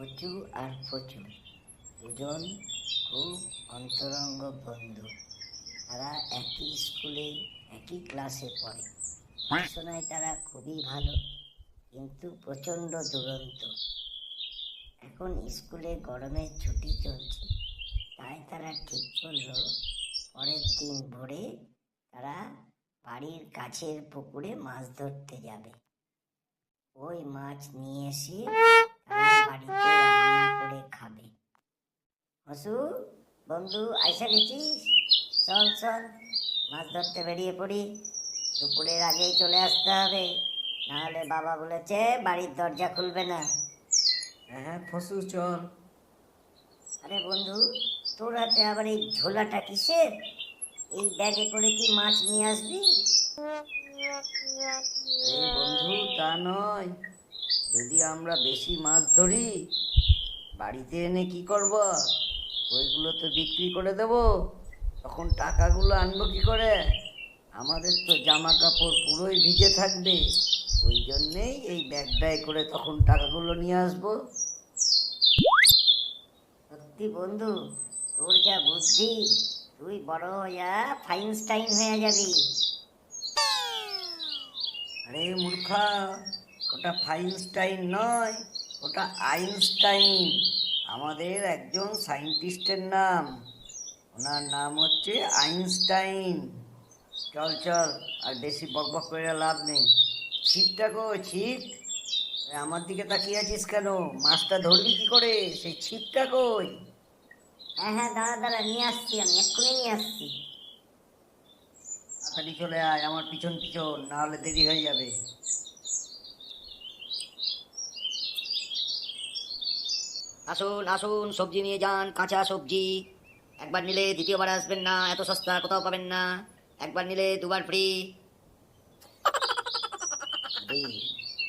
পচু আর পচু দুজন খুব অন্তরঙ্গ বন্ধু। তারা একই স্কুলে, একই ক্লাসে পড়ে। পড়াশোনায় তারা খুবই ভালো, কিন্তু প্রচণ্ড দুরন্ত। এখন স্কুলে গরমের ছুটি চলছে, তাই তারা ঠিক করল পরের দিন ভোরে তারা বাড়ির কাছের পুকুরে মাছ ধরতে যাবে। ওই মাছ নিয়ে এসে বাড়িতে রান্না করে খাবে। হসু বন্ধু আইসা গেছিস? চল চল মাছ ধরতে বেরিয়ে পড়ি। দুপুরের আগেই চলে আসতে হবে। নাহলে বাবা বলেছে বাড়ির দরজা খুলবে না। হ্যাঁ ফসু চল। আরে বন্ধু তোর হাতে আবার এই ঝোলাটা কিসের? এই ব্যাগে করে কি মাছ নিয়ে আসবি? বন্ধু তা নয়। যদি আমরা বেশি মাছ ধরি বাড়িতে এনে কি করব? ওইগুলো তো বিক্রি করে দেব। তখন টাকাগুলো আনব কি করে? আমাদের তো জামা কাপড় পুরোই ভিজে থাকবে। ওই জন্যেই এই ব্যাগ ব্যয় করে তখন টাকাগুলো নিয়ে আসব। সত্যি বন্ধু তোর যা বুদ্ধি তুই বড় হইয়া ফাইনস্টাইন হয়ে যাবি। আরে মূর্খা ওটা ফাইনস্টাইন নয় ওটা আইনস্টাইন। আমাদের একজন সায়েন্টিস্টের নাম। ওনার নাম হচ্ছে আইনস্টাইন। চল চল আর বেশি বকবক করে লাভ নেই। ছিপটা গো ছিপ। আমার দিকে তাকিয়ে আছিস কেন? মাছটা ধরবি কি করে? সেই ছিপটা কই? হ্যাঁ হ্যাঁ দাঁড়া দাঁড়া নিয়ে আসছি আমি এক্ষুনি নিয়ে আসছি। তাড়াতাড়ি চলে আয় আমার পিছন পিছন না হলে দেরি হয়ে যাবে। আসুন আসুন সবজি নিয়ে যান কাঁচা সবজি। একবার নিলে দ্বিতীয়বার আসবেন না এত সস্তা কোথাও পাবেন না। একবার নিলে দুবার ফ্রি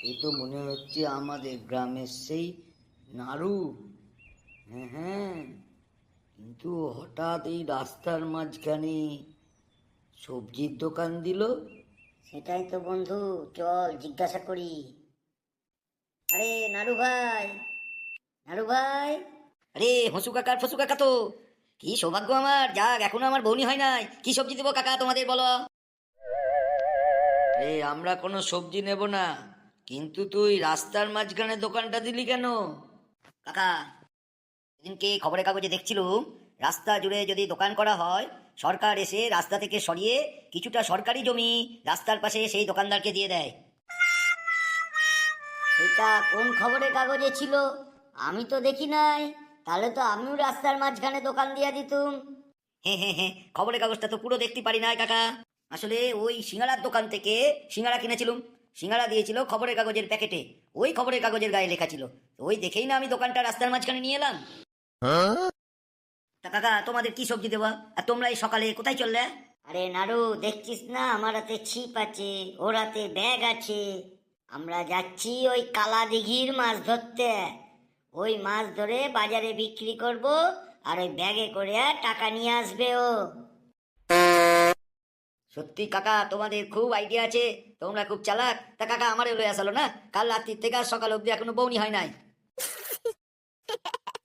এই তো মনে হচ্ছে আমাদের গ্রামের সেই নাড়ু হ্যাঁ হ্যাঁ। কিন্তু হঠাৎ এই রাস্তার মাঝখানে সবজির দোকান দিল। সেটাই তো বন্ধু চল জিজ্ঞাসা করি। আরে নাড়ু ভাই নাড়ু ভাই। আরে হসু কাকার ফসু কাকা তো। কি সৌভাগ্য আমার। যাক এখনও আমার বউনি হয় নাই। কি সবজি দেবো কাকা তোমাদের বলো? এই আমরা কোনো সবজি নেব না। কিন্তু তুই রাস্তার মাঝখানে দোকানটা দিলি কেন? কাকা সেদিনকে খবরের কাগজে দেখছিলুম রাস্তা জুড়ে যদি দোকান করা হয় সরকার এসে রাস্তা থেকে সরিয়ে কিছুটা সরকারি জমি রাস্তার পাশে সেই দোকানদারকে দিয়ে দেয়। সেটা কোন খবরের কাগজে ছিল? আমি তো দেখি নাই। তাহলে তো আমিও রাস্তার মাঝখানে দোকান দিয়া দিতুম। হ্যাঁ হ্যাঁ হ্যাঁ খবরের কাগজটা তো পুরো দেখতে পারি না কাকা। আসলে ওই সিঙ্গাড়ার দোকান থেকে সিঙ্গাড়া কিনেছিলুম। সিঙ্গারা দিয়েছিল খবরের কাগজের প্যাকেটে। ওই খবরের কাগজের গায়ে লেখা ছিল। ওই দেখেই না আমি দোকানটা রাস্তার মাঝখানে নিয়ে এলাম। তা কাকা তোমাদের কি সবজি দেওয়া? আর তোমরা এই সকালে কোথায় চললে? আরে নাড়ু দেখছিস না? আমার হাতে ছিপ আছে ওর হাতে ব্যাগ আছে। আমরা যাচ্ছি ওই কালা দিঘির মাছ ধরতে। ওই মাছ ধরে বাজারে বিক্রি করব আর ওই ব্যাগে করে আর টাকা নিয়ে আসবে ও। সত্যি কাকা, তোমাদের খুব আইডিয়া আছে। তোমরা খুব চালাক। তা কাকা, আমারও লয়ে আসালো না? কাল রাত্রির থেকে আর সকাল অবধি এখনও বৌনি হয় নাই।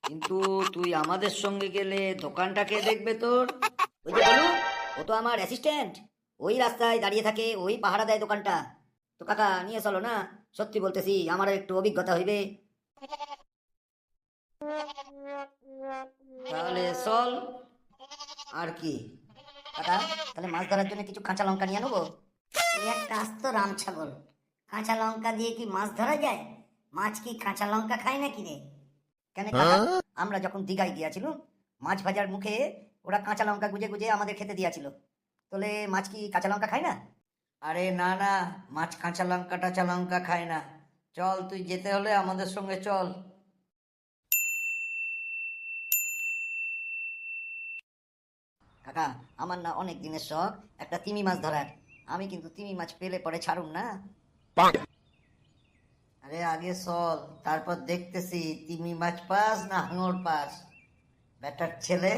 কিন্তু তুই আমাদের সঙ্গে গেলে দোকানটা কে দেখবে তোর? ওই যে বলু ও তো আমার অ্যাসিস্ট্যান্ট ওই রাস্তায় দাঁড়িয়ে থাকে, ওই পাহারা দেয় দোকানটা। তো কাকা, নিয়ে চলো না? সত্যি বলতেছি, আমারও একটু অভিজ্ঞতা হইবে। তাহলে চল আর কি? কাকা তাহলে মাছ ধরার জন্য কিছু কাঁচা লঙ্কা নিয়ে নেব একটা আস্ত রাম ছাগল। কাঁচা লঙ্কা দিয়ে কি মাছ ধরা যায়? মাছ কি কাঁচা লঙ্কা খায় নাকি রে? কেন আমরা যখন দীঘায় গিয়েছিলাম মাছ ভাজার মুখে ওরা কাঁচা লঙ্কা গুজে গুজে আমাদের খেতে দিয়েছিল। তাহলে মাছ কি কাঁচা লঙ্কা খায় না? আরে না না মাছ কাঁচা লঙ্কা টাচা লঙ্কা খায় না। চল তুই যেতে হলে আমাদের সঙ্গে চল। কাকা আমার না অনেক দিনের শখ। একটা তিমি মাছ ধরার। আমি কিন্তু তিমি মাছ পেলে পরে ছাড়ুম না। আরে আগে চল তারপর দেখতেছি তিমি মাছ পাস না হাঙর পাস। বেটার ছেলে।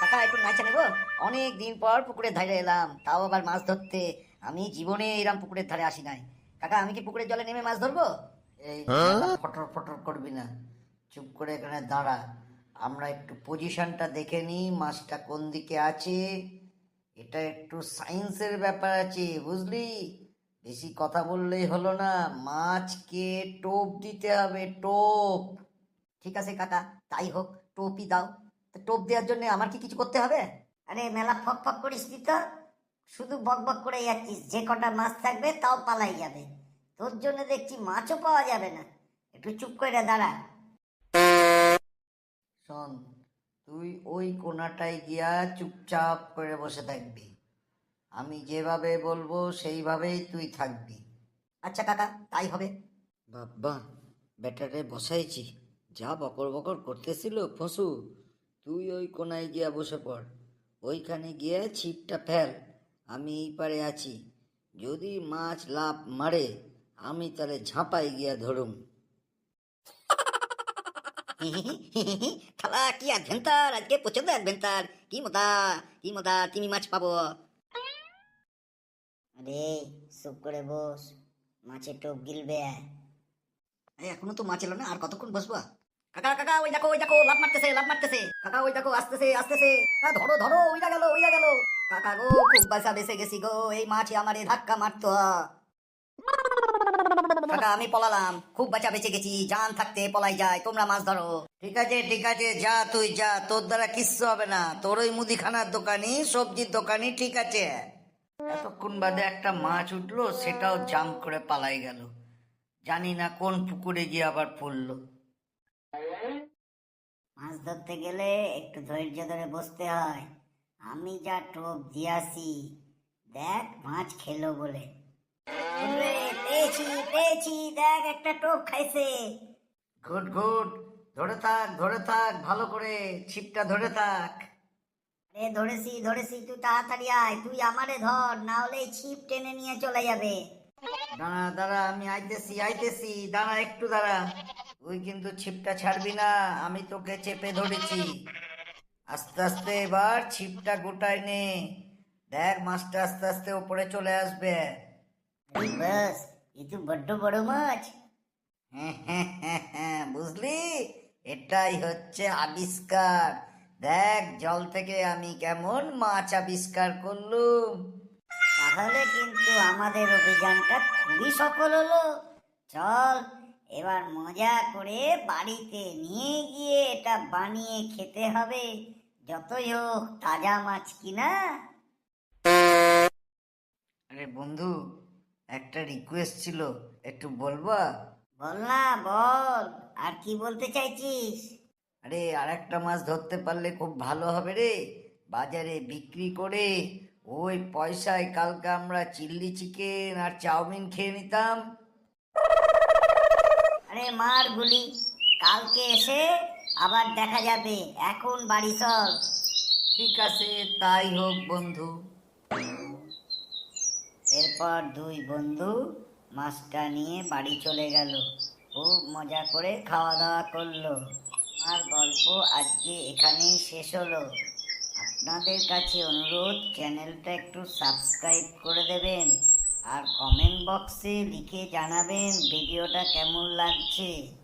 কাকা একটু নাচা নেব? অনেক দিন পর পুকুরের ধারে এলাম তাও আবার মাছ ধরতে। আমি জীবনে এরম পুকুরের ধারে আসি নাই। কাকা আমি কি পুকুরের জলে নেমে মাছ ধরবো? এই ফটর ফটর করবি না। চুপ করে এখানে দাঁড়া। আমরা একটু পজিশনটা দেখে নিই, মাছটা কোন দিকে আছে। এটা একটু সায়েন্সের ব্যাপার আছে, বুঝলি? বেশি কথা বললেই হলো না। মাছকে টোপ দিতে হবে, টোপ। ঠিক আছে কাকা, তাই হোক, টোপই দাও। তো টোপ দেওয়ার জন্য আমার কি কিছু করতে হবে? আরে মেলা ফক ফক করিস তো? শুধু বক বক করে যাচ্ছিস। যে কটা মাছ থাকবে তাও পালাই যাবে। তোর জন্য দেখছি মাছও পাওয়া যাবে না। একটু চুপ করে দাঁড়া। শোন, তুই ওই কোনাটায় গিয়া চুপচাপ করে বসে থাকবি। আমি যেভাবে বলব সেইভাবেই তুই থাকবি। আচ্ছা কাকা, তাই হবে। বাবা ব্যাটারে বসাইছি। যা বকর বকর করতেছিল, ফসু, তুই ওই কোনায় গিয়া বসে পড়। ওইখানে গিয়ে ছিপটা ফেল, আমি এই পারে আছি। যদি মাছ লাভ মারে, আমি তাহলে ঝাঁপাই গিয়া ধরুম। খালা, কি অ্যাডভেঞ্চার আজকে প্রচণ্ড অ্যাডভেঞ্চার কি কি মাছ পাবো। আরে, চুপ করে বস, মাছের টোপ গিলবে। এখনও তো মাছ এলো না, আর কতক্ষণ বসবা? কাকা কাকা, ওই দেখো ওই দেখো লাভ মারতেছে লাভ মারতেছে। কাকা, ওই দেখো, আসতেছে আসতেছে। ধরো ধরো ওইটা গেল ওইটা গেল। কাকা গো, খুব বাসা বেসে গেছি গো, এই মাছ আমারে ধাক্কা মারতো। কাকা আমি পলালাম। খুব বাঁচা বেঁচে গেছি জান থাকতে পলাই যায় তোমরা মাছ ধরো। ঠিক আছে ঠিক আছে যা তুই যা তোর দ্বারা কিচ্ছু হবে না। তোর ওই মুদিখানার দোকানি সবজির দোকানি ঠিক আছে। এতক্ষণ বাদে একটা মাছ উঠল সেটাও জাম করে পালাই গেল। জানি না কোন পুকুরে গিয়ে আবার পড়ল। মাছ ধরতে গেলে একটু ধৈর্য ধরে বসতে হয়। আমি যা টোপ দিয়াছি দেখ মাছ খেলো বলে। পেয়েছি পেয়েছি দেখ একটা টোপ খাইছে। Good good. ধরে থাক ধরে থাক ভালো করে ছিপটা ধরে থাক। এ ধরেছি ধরেছি তুই তাড়াতাড়ি আয় তুই আমারে ধর না হলে ছিপ টেনে নিয়ে চলে যাবে। দাঁড়া দাঁড়া আমি আইতেছি আইতেছি দাঁড়া একটু দাঁড়া। তুই কিন্তু ছিপটা ছাড়বি না আমি তোকে চেপে ধরেছি। আস্তে আস্তে এবার ছিপটা গোটায় নে। দেখ মাছটা আস্তে আস্তে উপরে চলে আসবে। বাস এ তো বড্ড বড় মাছ। হ্যাঁ, হ্যাঁ, হ্যাঁ, হ্যাঁ, বুঝলি? এটাই হচ্ছে আবিষ্কার। দেখ জল থেকে আমি কেমন মাছ আবিষ্কার করলুম। তাহলে কিন্তু আমাদের অভিযানটা খুবই সফল হলো। চল এবার মজা করে বাড়িতে নিয়ে গিয়ে এটা বানিয়ে খেতে হবে। যতই হোক তাজা মাছ কিনা। আরে বন্ধু একটা রিকোয়েস্ট ছিল একটু বলবা? বল না বল। আর কি বলতে চাইছিস? আরে আর একটা মাছ ধরতে পারলে খুব ভালো হবে রে। বাজারে বিক্রি করে ওই পয়সায় কালকে আমরা চিল্লি চিকেন আর চাউমিন খেয়ে নিতাম। আরে মার গুলি। কালকে এসে আবার দেখা যাবে। এখন বাড়ি চল। ঠিক আছে তাই হোক বন্ধু। এরপর দুই বন্ধু মাছটা নিয়ে বাড়ি চলে গেল। খুব মজা করে খাওয়া দাওয়া করল। আমার গল্প আজকে এখানেই শেষ হলো। আপনাদের কাছে অনুরোধ, চ্যানেলটা একটু সাবস্ক্রাইব করে দেবেন আর কমেন্ট বক্সে লিখে জানাবেন ভিডিওটা কেমন লাগছে।